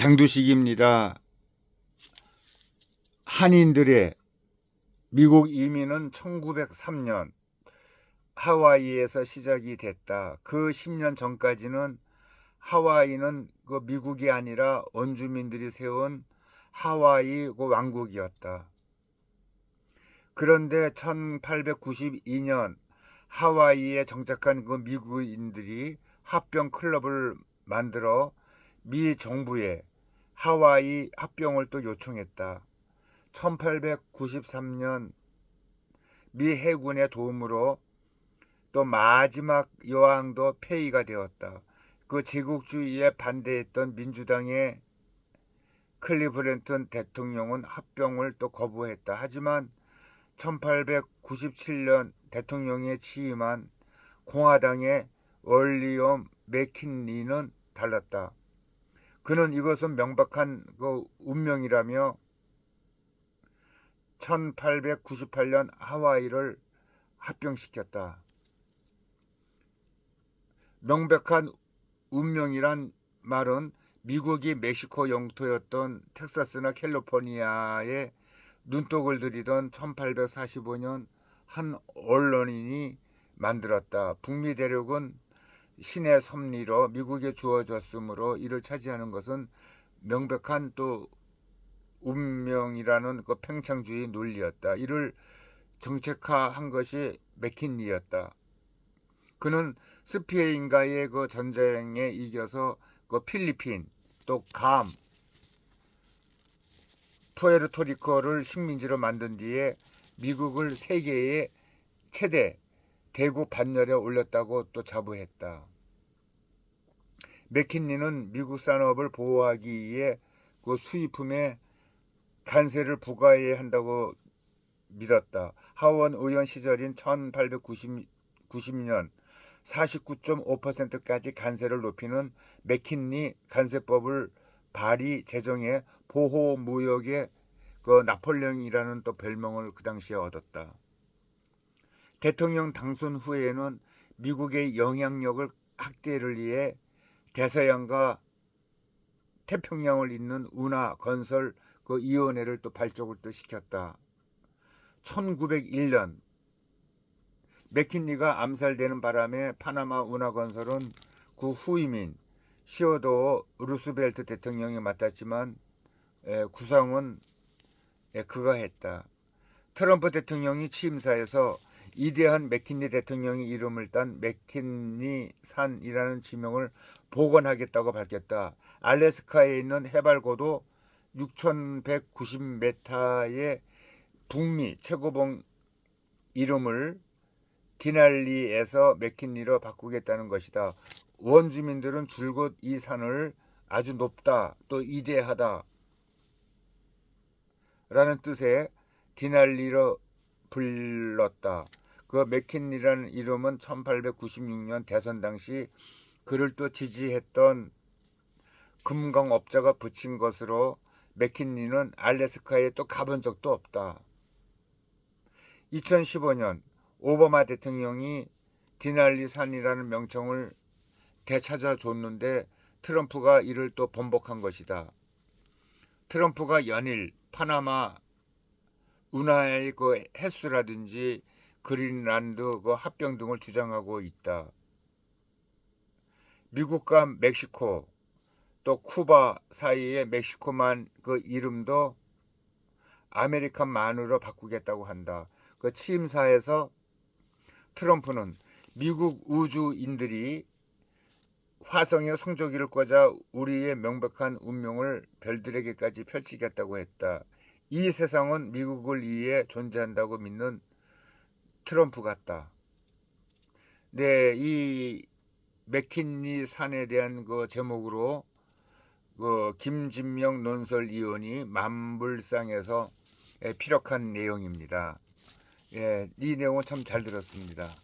장두식입니다. 한인들의 미국 이민은 1903년 하와이에서 시작이 됐다. 그 10년 전까지는 하와이는 그 미국이 아니라 원주민들이 세운 하와이 그 왕국이었다. 그런데 1892년 하와이에 정착한 그 미국인들이 합병 클럽을 만들어 미 정부에 하와이 합병을 또 요청했다. 1893년 미 해군의 도움으로 또 마지막 여왕도 폐위가 되었다. 그 제국주의에 반대했던 민주당의 클리브랜턴 대통령은 합병을 또 거부했다. 하지만 1897년 대통령에 취임한 공화당의 월리엄 맥킨리는 달랐다. 그는 이것은 명백한 그 운명이라며 1898년 하와이를 합병시켰다. 명백한 운명이란 말은 미국이 멕시코 영토였던 텍사스나 캘리포니아에 눈독을 들이던 1845년 한 언론인이 만들었다. 북미 대륙은 신의 섭리로 미국에 주어졌으므로 이를 차지하는 것은 명백한 또 운명이라는 그 팽창주의 논리였다. 이를 정책화한 것이 맥킨리였다. 그는 스페인과의 그 전쟁에 이겨서 그 필리핀 또 감, 푸에르토리코를 식민지로 만든 뒤에 미국을 세계의 최대 대구 반열에 올렸다고 또 자부했다. 맥킨리는 미국 산업을 보호하기 위해 그 수입품에 관세를 부과해야 한다고 믿었다. 하원 의원 시절인 1890년 49.5%까지 관세를 높이는 맥킨리 관세법을 발의 제정해 보호 무역의 그 나폴레옹이라는 또 별명을 그 당시에 얻었다. 대통령 당선 후에는 미국의 영향력을 확대를 위해 대서양과 태평양을 잇는 운하 건설 그 위원회를 또 발족을 또 시켰다. 1901년 맥킨리가 암살되는 바람에 파나마 운하 건설은 그 후임인 시어도 루스벨트 대통령이 맡았지만 에, 구성은 에, 그가 했다. 트럼프 대통령이 취임사에서 이대한 맥킨리 대통령이 이름을 딴 맥킨리 산이라는 지명을 복원하겠다고 밝혔다. 알래스카에 있는 해발고도 6,190m의 북미 최고봉 이름을 디날리에서 맥킨리로 바꾸겠다는 것이다. 원주민들은 줄곧 이 산을 아주 높다 또 이대하다 라는 뜻의 디날리로 불렀다. 그 맥킨리라는 이름은 1896년 대선 당시 그를 또 지지했던 금광업자가 붙인 것으로 맥킨리는 알래스카에 또 가본 적도 없다. 2015년 오바마 대통령이 디날리 산이라는 명칭을 되찾아 줬는데 트럼프가 이를 또 번복한 것이다. 트럼프가 연일 파나마 운하의 그 해수라든지 그린란드 그 합병 등을 주장하고 있다. 미국과 멕시코 또 쿠바 사이의 멕시코만 그 이름도 아메리칸만으로 바꾸겠다고 한다. 그 취임사에서 트럼프는 미국 우주인들이 화성의 성조기를 꽂아 우리의 명백한 운명을 별들에게까지 펼치겠다고 했다. 이 세상은 미국을 위해 존재한다고 믿는 트럼프 같다. 네, 이 맥킨리 산에 대한 그 제목으로 그 김진명 논설위원이 만불상에서 예, 피력한 내용입니다. 예, 이 내용은 참 잘 들었습니다.